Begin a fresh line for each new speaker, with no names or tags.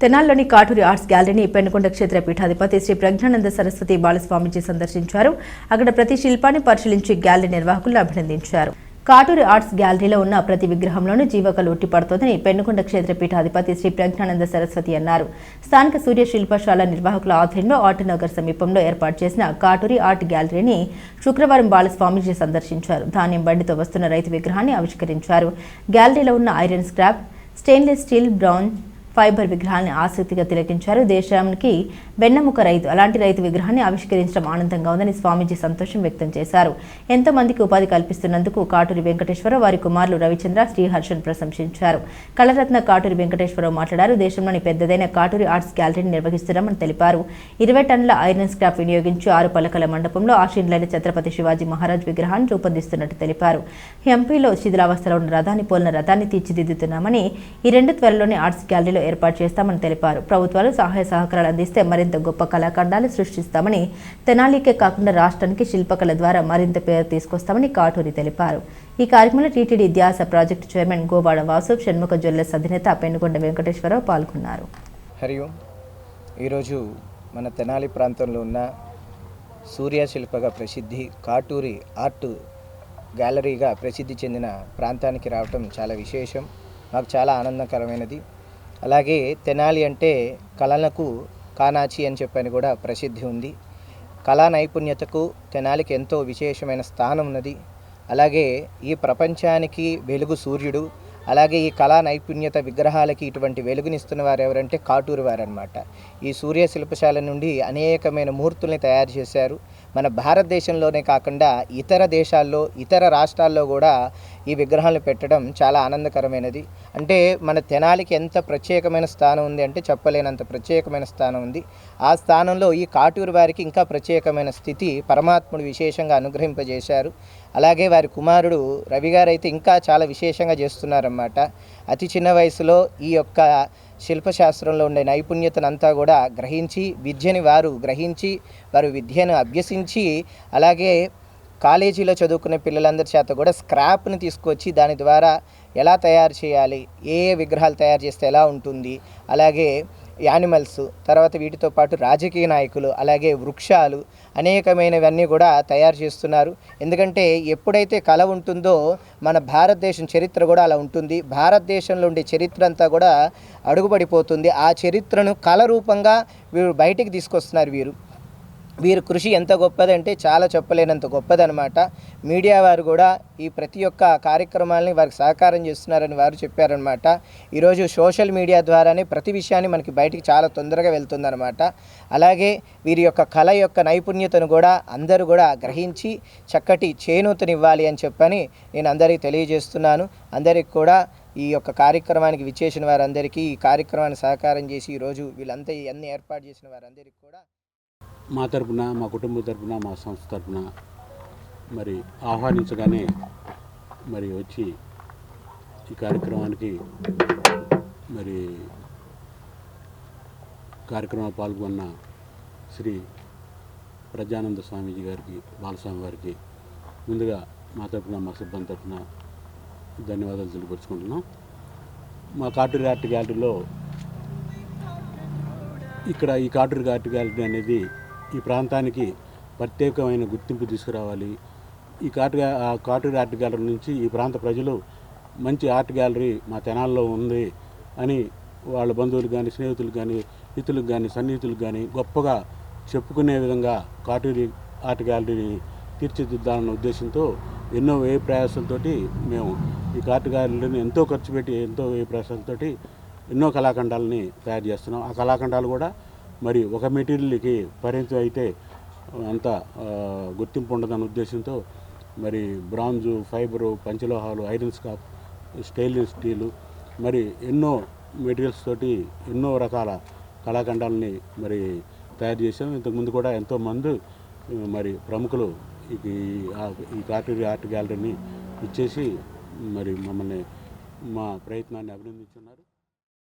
తెనాల్లోని Katuri arts గ్యాలరీని పెనుకొండ క్షేత్ర పీఠాధిపతి శ్రీ ప్రజ్ఞానంద సరస్వతి బాలస్వామిజీ సందర్శించారు. అక్కడ ప్రతి శిల్పాన్ని పరిశీలించి గ్యాలరీ నిర్వాహకులను అభినందించారు. కాటూరి ఆర్ట్స్ గ్యాలరీలో ఉన్న ప్రతి విగ్రహంలోనూ జీవకలు ఉట్టిపడుతోందని పెనుకొండ క్షేత్ర పీఠాధిపతి శ్రీ ప్రజ్ఞానంద సరస్వతి అన్నారు. స్థానిక సూర్య శిల్పశాల నిర్వాహకుల ఆధ్వర్యంలో ఆర్ట్ నగర్ సమీపంలో ఏర్పాటు చేసిన కాటూరి ఆర్ట్ గ్యాలరీని శుక్రవారం బాలస్వామిజీ సందర్శించారు. ధాన్యం బండితో వస్తున్న రైతు విగ్రహాన్ని ఆవిష్కరించారు. గ్యాలరీలో ఉన్న iron scrap stainless steel brown fibre విగ్రహాన్ని ఆసక్తిగా తిలకించారు. దేశానికి వెన్నెముక రైతు అలాంటి రైతు విగ్రహాన్ని ఆవిష్కరించడం ఆనందంగా ఉందని స్వామీజీ సంతోషం వ్యక్తం చేశారు. ఎంతో మందికి ఉపాధి కల్పిస్తున్నందుకు కాటూరి వెంకటేశ్వర వారి కుమారులు రవిచంద్ర శ్రీహర్షన్ ప్రశంసించారు. కళరత్న కాటూరి వెంకటేశ్వరరావు మాట్లాడారు. దేశంలోని పెద్దదైన కాటూరి ఆర్ట్స్ గ్యాలరీని నిర్వహిస్తున్నామని తెలిపారు. ఇరవై టన్నుల ఐరన్ స్క్రాప్ వినియోగించి ఆరు పలకల మండపంలో ఆశీనులైన ఛత్రపతి శివాజీ మహారాజ్ విగ్రహాన్ని రూపొందిస్తున్నట్టు తెలిపారు. ఎంపీలో శిథిలావస్థలో ఉన్న రథాన్ని పోలిన రథాన్ని తీర్చిదిద్దుతున్నామని ఈ రెండు త్వరలోనే ఆర్ట్స్ గ్యాలరీలో ఏర్పాటు చేస్తామని తెలిపారు. ప్రభుత్వాలు సహాయ సహకారాలు అందిస్తే మరింత గొప్ప కళాఖండాలు సృష్టిస్తామని తెనాలికే కాకుండా రాష్ట్రానికి శిల్పకళ ద్వారా మరింత పేరు తీసుకొస్తామని కాటూరి తెలిపారు. ఈ కార్యక్రమంలో TTD Dhyasa project chairman Govada Vasu Shanmukha jewellers అధినేత పెనుగొండ వెంకటేశ్వరరావు పాల్గొన్నారు.
హరి ఓం. ఈరోజు మన తెనాలి ప్రాంతంలో ఉన్న సూర్య శిల్పగా ప్రసిద్ధి కాటూరి ఆర్ట్ గ్యాలరీగా ప్రసిద్ధి చెందిన ప్రాంతానికి రావటం చాలా విశేషం. మాకు చాలా ఆనందకరమైనది. అలాగే తెనాలి అంటే కళలకు కానాచి అని చెప్పని కూడా ప్రసిద్ధి ఉంది. కళా నైపుణ్యతకు తెనాలికి ఎంతో విశేషమైన స్థానం ఉన్నది. అలాగే ఈ ప్రపంచానికి వెలుగు సూర్యుడు అలాగే ఈ కళా నైపుణ్యత విగ్రహాలకి ఇటువంటి వెలుగునిస్తున్న వారు ఎవరంటే కాటూరు వారనమాట ఈ సూర్య శిల్పశాల నుండి అనేకమైన మూర్తుల్ని తయారు చేశారు. మన భారతదేశంలోనే కాకుండా ఇతర దేశాల్లో ఇతర రాష్ట్రాల్లో కూడా ఈ విగ్రహాలను పెట్టడం చాలా ఆనందకరమైనది. అంటే మన తెనాలికి ఎంత ప్రత్యేకమైన స్థానం ఉంది అంటే చెప్పలేనంత ప్రత్యేకమైన స్థానం ఉంది. ఆ స్థానంలో ఈ కాటూరు వారికి ఇంకా ప్రత్యేకమైన స్థితి పరమాత్ముడు విశేషంగా అనుగ్రహింపజేశారు. అలాగే వారి కుమారుడు రవి గారు అయితే ఇంకా చాలా విశేషంగా చేస్తున్నారన్నమాట. అతి చిన్న వయసులో ఈ యొక్క శిల్పశాస్త్రంలో ఉండే నైపుణ్యతనంతా కూడా గ్రహించి విద్యని వారు గ్రహించి వారు విద్యను అభ్యసించి అలాగే కాలేజీలో చదువుకునే పిల్లలందరి చేత కూడా స్క్రాప్ని తీసుకొచ్చి దాని ద్వారా ఎలా తయారు చేయాలి ఏ ఏ విగ్రహాలు తయారు చేస్తే ఎలా ఉంటుంది అలాగే యానిమల్స్ తర్వాత వీటితో పాటు రాజకీయ నాయకులు అలాగే వృక్షాలు అనేకమైనవన్నీ కూడా తయారు చేస్తున్నారు. ఎందుకంటే ఎప్పుడైతే కళ ఉంటుందో మన భారతదేశం చరిత్ర కూడా అలా ఉంటుంది. భారతదేశంలో ఉండే చరిత్ర అంతా కూడా అడుగుపడిపోతుంది. ఆ చరిత్రను కళ రూపంగా వీరు బయటికి తీసుకొస్తున్నారు వీరు. వీరి కృషి ఎంత గొప్పదంటే చాలా చెప్పలేనంత గొప్పదనమాట. మీడియా వారు కూడా ఈ ప్రతి ఒక్క కార్యక్రమాలని వారికి సహకారం చేస్తున్నారని వారు చెప్పారనమాట. ఈరోజు సోషల్ మీడియా ద్వారానే ప్రతి విషయాన్ని మనకి బయటికి చాలా తొందరగా వెళ్తుందనమాట. అలాగే వీరి యొక్క కళ యొక్క నైపుణ్యతను కూడా అందరూ కూడా గ్రహించి చక్కటి చేనూతనివ్వాలి అని చెప్పని నేను అందరికీ తెలియజేస్తున్నాను. అందరికి కూడా ఈ యొక్క కార్యక్రమానికి విచ్చేసిన వారందరికీ ఈ కార్యక్రమాన్ని సహకారం చేసి ఈరోజు వీళ్ళంతా ఇవన్నీ ఏర్పాటు చేసిన వారందరికీ కూడా
మా తరపున మా కుటుంబం తరపున మా సంస్థ తరపున మరి ఆహ్వానించగానే మరి వచ్చి ఈ కార్యక్రమానికి మరి కార్యక్రమంలో పాల్గొన్న శ్రీ ప్రజానంద స్వామీజీ గారికి బాలస్వామి గారికి ముందుగా మా తరపున మా సిబ్బంది తరపున ధన్యవాదాలు తెలియపరుచుకుంటున్నాం మా కాటూరి ఆర్ట్ గ్యాలరీలో ఇక్కడ ఈ కాటూరి ఆర్ట్ గ్యాలరీ అనేది ఈ ప్రాంతానికి ప్రత్యేకమైన గుర్తింపు తీసుకురావాలి. ఈ కాటు ఆ కాటూరి ఆర్ట్ గ్యాలరీ నుంచి ఈ ప్రాంత ప్రజలు మంచి ఆర్ట్ గ్యాలరీ మా తెనాల్లో ఉంది అని వాళ్ళ బంధువులు కానీ స్నేహితులు కానీ మిత్రులకు కానీ సన్నిహితులకు కానీ గొప్పగా చెప్పుకునే విధంగా కాటూరి ఆర్ట్ గ్యాలరీని తీర్చిదిద్దాలన్న ఉద్దేశంతో ఎన్నో వ్యయ ప్రయాసంతో మేము ఈ ఆర్ట్ గ్యాలరీని ఎంతో ఖర్చు పెట్టి ఎంతో వ్యయ ప్రయాసంతో ఎన్నో కళాఖండాలని తయారు చేస్తున్నాం. ఆ కళాఖండాలు కూడా మరి ఒక మెటీరియల్కి పరిమితం అయితే అంత గుర్తింపు ఉండదన్న ఉద్దేశంతో మరి బ్రాంజు ఫైబరు పంచలోహాలు ఐరన్ స్కాప్ స్టెయిన్లెస్ స్టీలు మరి ఎన్నో మెటీరియల్స్ తోటి ఎన్నో రకాల కళాఖండాలని మరి తయారు చేసాం ఇంతకుముందు కూడా ఎంతో మంది మరి ప్రముఖులు ఈ ఈ కాటూరి ఆర్ట్ గ్యాలరీని ఇచ్చేసి మరి మమ్మల్ని మా ప్రయత్నాన్ని అభినందించున్నారు.